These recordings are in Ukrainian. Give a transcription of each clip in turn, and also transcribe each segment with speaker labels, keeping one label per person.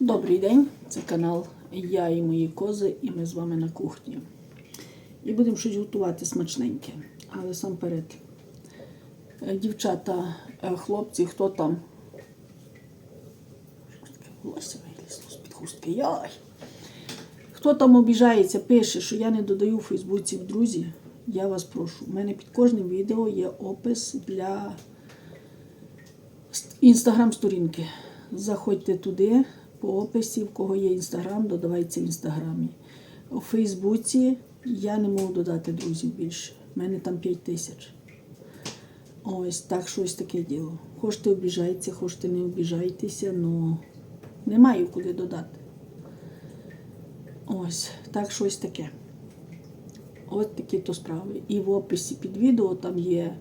Speaker 1: Добрий день, це канал Я і мої кози, і ми з вами на кухні. І будемо щось готувати смачненьке. Але сам перед. Дівчата, е, хлопці, хто там? Волосся вилізло з-під хустки. Яй! Хто там обіжається, пише, що я не додаю у Фейсбуці в друзі, я вас прошу. У мене під кожним відео є опис для інстаграм-сторінки. Заходьте туди по описі, в кого є інстаграм, додавайте в інстаграмі. У Фейсбуці я не можу додати друзів більше. У мене там 5 тисяч. Ось так щось таке діло. Хочете обіжайтеся, хочете не обіжайтеся, але немає куди додати. Ось, так щось таке. От такі то справи. І в описі під відео там є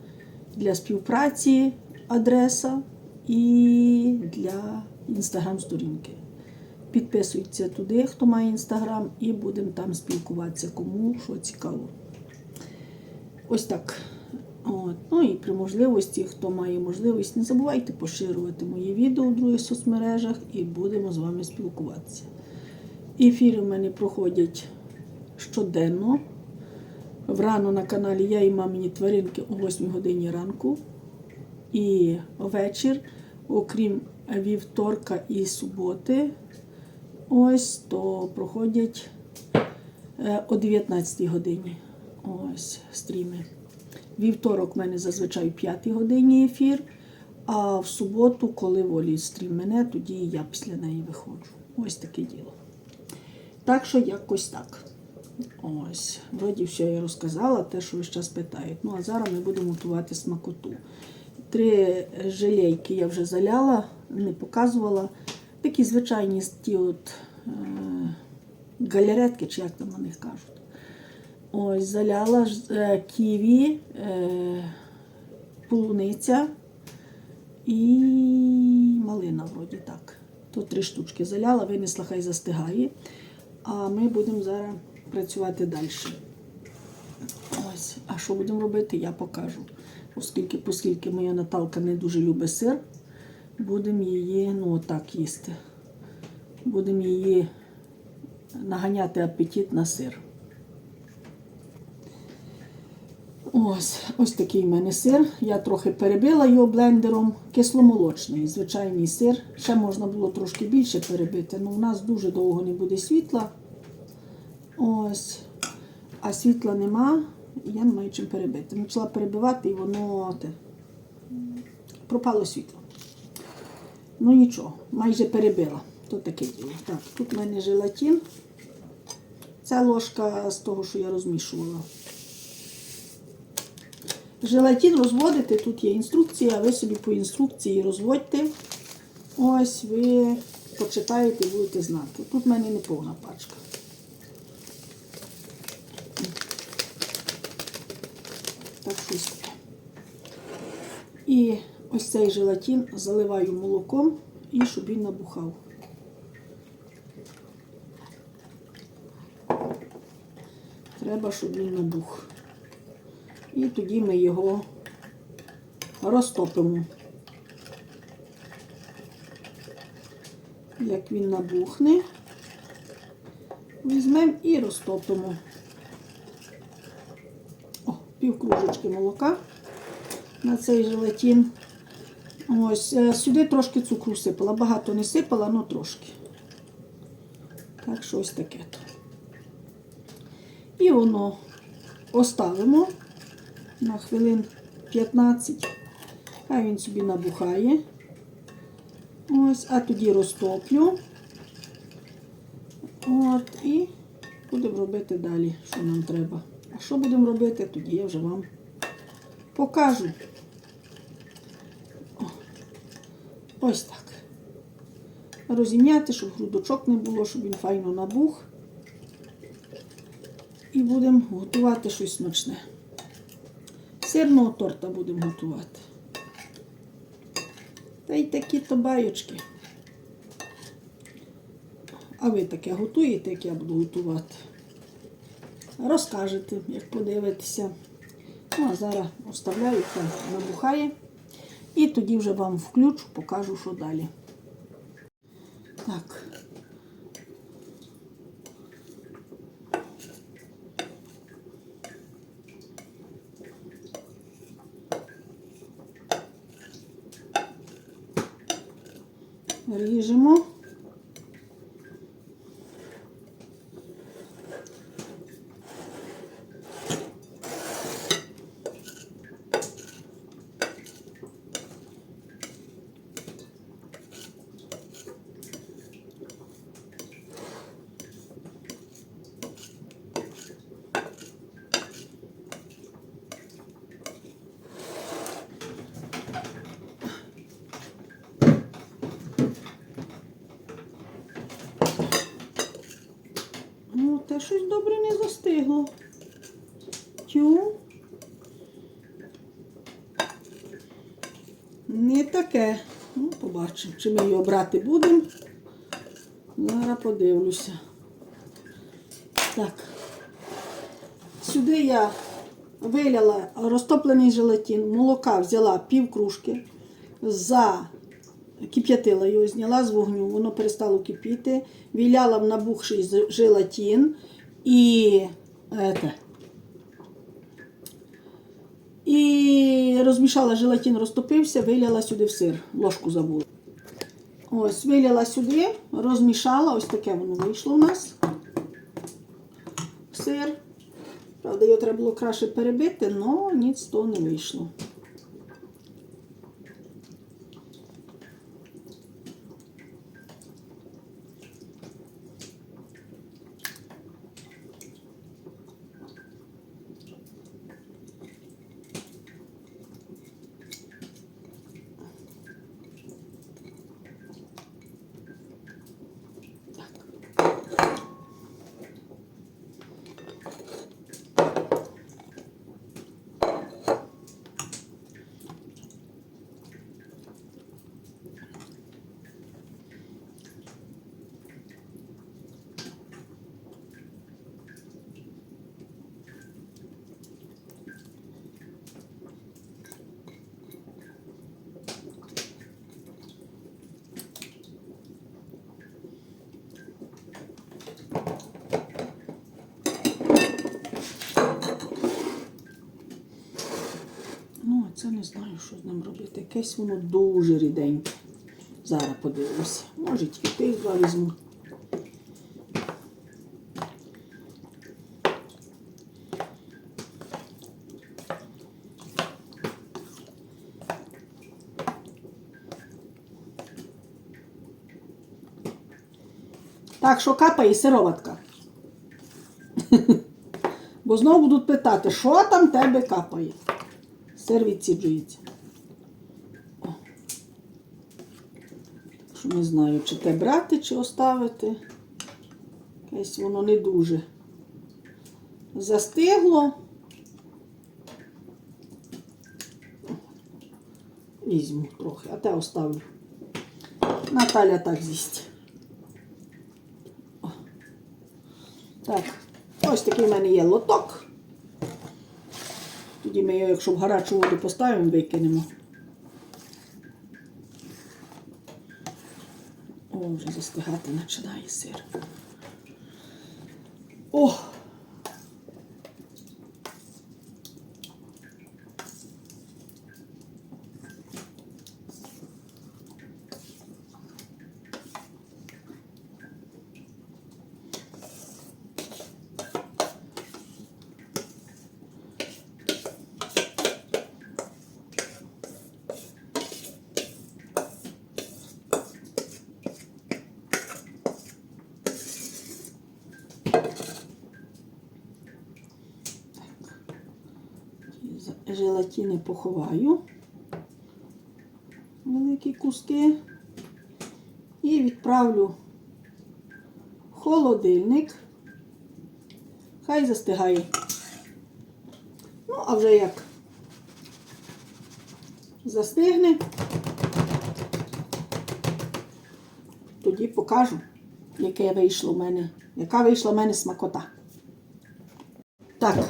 Speaker 1: для співпраці адреса і для інстаграм-сторінки. Підписуйтеся туди, хто має інстаграм, і будемо там спілкуватися, кому що цікаво. Ось так. От. Ну і при можливості, хто має можливість, не забувайте поширювати мої відео в других соцмережах і будемо з вами спілкуватися. Ефіри в мене проходять щоденно. Врано на каналі Я і мамині тваринки о 8 годині ранку. І вечір, окрім вівторка і суботи, ось то проходять е, о 19 годині. Ось стріми. Вівторок в мене зазвичай о 5 годині ефір, а в суботу, коли волі стрім мене, тоді я після неї виходжу. Ось таке діло. Так що якось так. Ось, вроді все я розказала, те, що ви зараз питають. Ну, а зараз ми будемо готувати смакоту. Три желейки я вже заляла, не показувала. Такі звичайні ті от е, галеретки, чи як там на них кажуть. Ось, заляла е, ківі, е, полуниця і малина, вроді так. То три штучки заляла, винесла, хай застигає. А ми будемо зараз працювати далі. Ось, а що будемо робити, я покажу. Оскільки, оскільки моя Наталка не дуже любить сир, будемо її, ну отак їсти. Будемо її наганяти апетит на сир. Ось ось такий в мене сир. Я трохи перебила його блендером. Кисломолочний, звичайний сир. Ще можна було трошки більше перебити, але у нас дуже довго не буде світла. Ось. А світла нема, я не маю чим перебити. Почала перебивати і воно те, пропало світло. Ну нічого, майже перебила. Тут таке діло. Так, тут в мене желатин. Ця ложка з того, що я розмішувала. Желатин розводити, тут є інструкція, ви собі по інструкції розводьте. Ось ви почитаєте будете знати. Тут в мене не повна пачка. Так щось. І ось цей желатин заливаю молоком і щоб він набухав. Треба, щоб він набух. І тоді ми його розтопимо. Як він набухне, візьмемо і розтопимо. О, пів молока на цей желатин. Ось, е, сюди трошки цукру сипала. Багато не сипала, але трошки. Так що ось таке. І воно оставимо на хвилин 15. Хай він собі набухає. Ось, а тоді розтоплю. От, і будемо робити далі, що нам треба. А що будемо робити, тоді я вже вам покажу. О, ось так. Розім'яти, щоб грудочок не було, щоб він файно набух. І будемо готувати щось смачне. Сирного торта будемо готувати. Та й такі то байочки. А ви таке готуєте, як я буду готувати? Розкажете, як подивитеся. Ну, а зараз оставляю, хай набухає. І тоді вже вам включу, покажу, що далі. Так. Ріжемо. Щось добре не застигло. Тю. Не таке. Ну, побачимо, чи ми його брати будемо. Зараз подивлюся. Так. Сюди я виляла розтоплений желатин, молока взяла пів кружки, за кип'ятила його, зняла з вогню, воно перестало кипіти, віляла в набухший желатин і, ете, і розмішала желатин, розтопився, виляла сюди в сир, ложку забула. Ось, виляла сюди, розмішала, ось таке воно вийшло у нас. Сир. Правда, його треба було краще перебити, але ніц того не вийшло. Ну, а це не знаю, що з ним робити. Якесь воно дуже ріденьке. Зараз подивлюся. Може, тільки два візьму. Так, що капає сироватка. Бо знову будуть питати, що там тебе капає. Сир відсіджується. О. Що не знаю, чи те брати, чи оставити. Якесь воно не дуже застигло. Візьму трохи, а те оставлю. Наталя так з'їсть. Так, ось такий в мене є лоток. Тоді ми його, якщо в гарячу воду поставимо, викинемо. О, вже застигати починає сир. О! Ті Желатини поховаю. Великі куски. І відправлю в холодильник. Хай застигає. Ну, а вже як застигне, тоді покажу, яке вийшло в мене, яка вийшла в мене смакота. Так,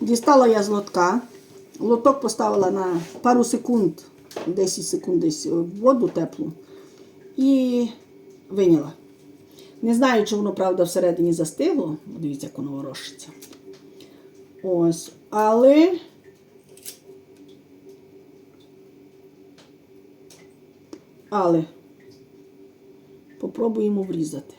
Speaker 1: дістала я з лотка. Лоток поставила на пару секунд, 10 секунд десь воду теплу. І виняла. Не знаю, чи воно, правда, всередині застигло. Дивіться, як воно ворушиться. Ось. Але. Але попробуємо врізати.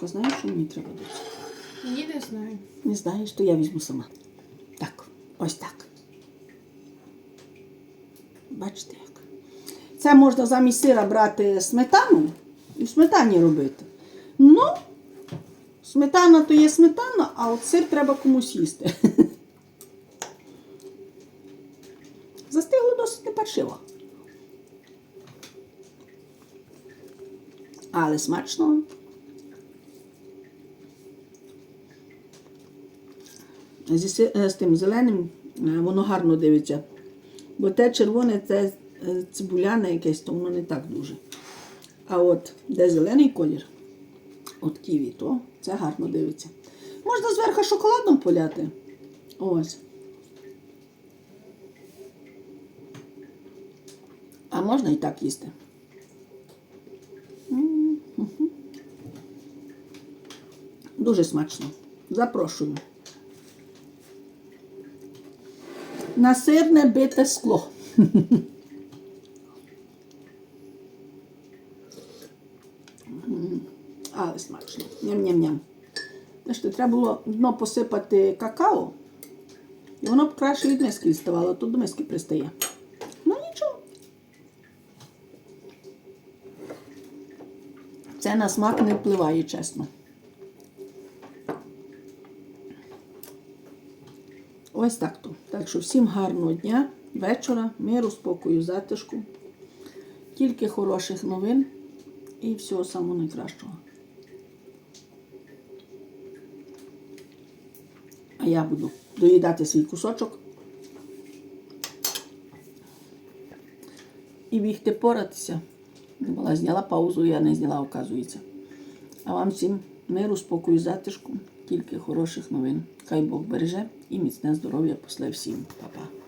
Speaker 1: Так, знаєш, що мені треба досі?
Speaker 2: Ні, не знаю.
Speaker 1: Не знаєш, то я візьму сама. Так, ось так. Бачите як? Це можна замість сира брати сметану і в сметані робити. Ну, сметана то є сметана, а от сир треба комусь їсти. Застигло досить непаршиво. Але смачно. Зі, е, з тим зеленим е, воно гарно дивиться. Бо те червоне це е, цибуляне якесь, то воно не так дуже. А от де зелений колір, от ківі, то це гарно дивиться. Можна зверху шоколадом поляти. Ось. А можна і так їсти. Дуже смачно. Запрошую. На сирне бите скло. Але смачно. Ням-ням-ням. Знаєте, треба було дно посипати какао, і воно б краще від миски відставало, тут до миски пристає. Ну нічого. Це на смак не впливає, чесно. Ось так то. Так що всім гарного дня, вечора, миру, спокою, затишку. Тільки хороших новин і всього самого найкращого. А я буду доїдати свій кусочок і бігти поратися. Була зняла паузу, я не зняла, оказується. А вам всім миру, спокою, затишку, тільки хороших новин. Хай Бог береже і міцне здоров'я после всім. Па-па.